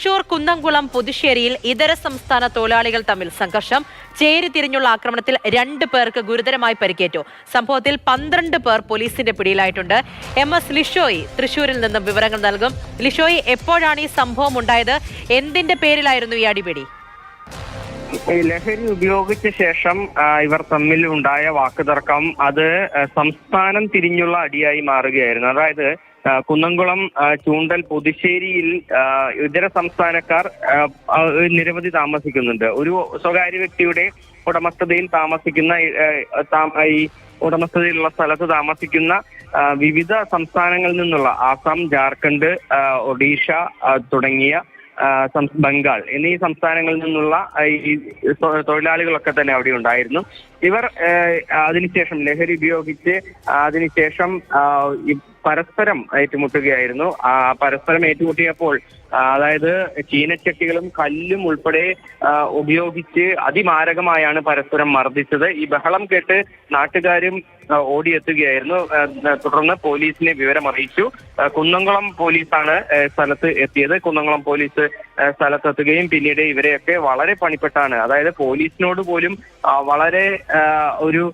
തൃശൂർ കുന്നംകുളം പുതുശ്ശേരിയിൽ ഇതര സംസ്ഥാന തൊഴിലാളികൾ തമ്മിൽ സംഘർഷം. ചേരി തിരിഞ്ഞുള്ള ആക്രമണത്തിൽ രണ്ട് പേർക്ക് ഗുരുതരമായി പരിക്കേറ്റു. സംഭവത്തിൽ പന്ത്രണ്ട് പേർ പോലീസിന്റെ പിടിയിലായിട്ടുണ്ട്. എം എസ് ലിഷോയി തൃശൂരിൽ നിന്നും വിവരങ്ങൾ നൽകും. ലിഷോയി എപ്പോഴാണ് ഈ സംഭവം ഉണ്ടായത്? എന്തിന്റെ പേരിലായിരുന്നു ഈ അടിപിടി? ലഹരി ഉപയോഗിച്ച ശേഷം ഇവർ തമ്മിൽ ഉണ്ടായ വാക്കുതർക്കം അത് സംസ്ഥാനം തിരിഞ്ഞുള്ള അടിയായി മാറുകയായിരുന്നു. അതായത് കുന്നംകുളം ചൂണ്ടൽ പുതുശ്ശേരിയിൽ ഇതര സംസ്ഥാനക്കാർ നിരവധി താമസിക്കുന്നുണ്ട്. ഒരു സ്വകാര്യ വ്യക്തിയുടെ ഉടമസ്ഥതയിൽ താമസിക്കുന്ന ഈ, ഉടമസ്ഥതയിലുള്ള സ്ഥലത്ത് താമസിക്കുന്ന വിവിധ സംസ്ഥാനങ്ങളിൽ നിന്നുള്ള ആസാം ജാർഖണ്ഡ് ഒഡീഷ തുടങ്ങിയ ബംഗാൾ എന്നീ സംസ്ഥാനങ്ങളിൽ നിന്നുള്ള ഈ തൊഴിലാളികളൊക്കെ തന്നെ അവിടെ ഉണ്ടായിരുന്നു. ഇവർ അതിനുശേഷം ലഹരി ഉപയോഗിച്ച് അതിനുശേഷം പരസ്പരം ഏറ്റുമുട്ടുകയായിരുന്നു. ആ പരസ്പരം ഏറ്റുമുട്ടിയപ്പോൾ അതായത് ചീനച്ചട്ടികളും കല്ലും ഉൾപ്പെടെ ഉപയോഗിച്ച് അതിമാരകമായാണ് പരസ്പരം മർദ്ദിച്ചത്. ഈ ബഹളം കേട്ട് നാട്ടുകാരും ഓടിയെത്തുകയായിരുന്നു. തുടർന്ന് പോലീസിനെ വിവരം അറിയിച്ചു കുന്നംകുളം പോലീസാണ് സ്ഥലത്ത് എത്തിയത്. കുന്നംകുളം പോലീസ് സ്ഥലത്തെത്തുകയും പിന്നീട് ഇവരെയൊക്കെ വളരെ പണിപ്പെട്ടാണ്. അതായത് പോലീസിനോട് പോലും വളരെ ഒരു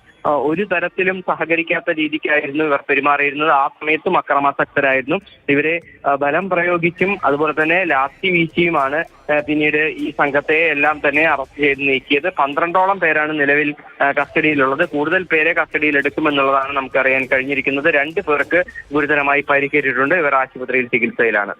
ഒരു തരത്തിലും സഹകരിക്കാത്ത രീതിക്കായിരുന്നു ഇവർ പെരുമാറിയിരുന്നത്. ആ സമയത്തും അക്രമാസക്തരായിരുന്നു. ഇവരെ ബലം പ്രയോഗിച്ചും അതുപോലെ തന്നെ ലാത്തി വീശിയുമാണ് പിന്നീട് ഈ സംഘത്തെ എല്ലാം തന്നെ അറസ്റ്റ് ചെയ്ത് നീക്കിയത്. പന്ത്രണ്ടോളം പേരാണ് നിലവിൽ കസ്റ്റഡിയിലുള്ളത്. കൂടുതൽ പേരെ കസ്റ്റഡിയിൽ എടുക്കുമെന്നുള്ളതാണ് നമുക്കറിയാൻ കഴിഞ്ഞിരിക്കുന്നത്. രണ്ട് പേർക്ക് ഗുരുതരമായി പരിക്കേറ്റിട്ടുണ്ട്. ഇവർ ആശുപത്രിയിൽ ചികിത്സയിലാണ്.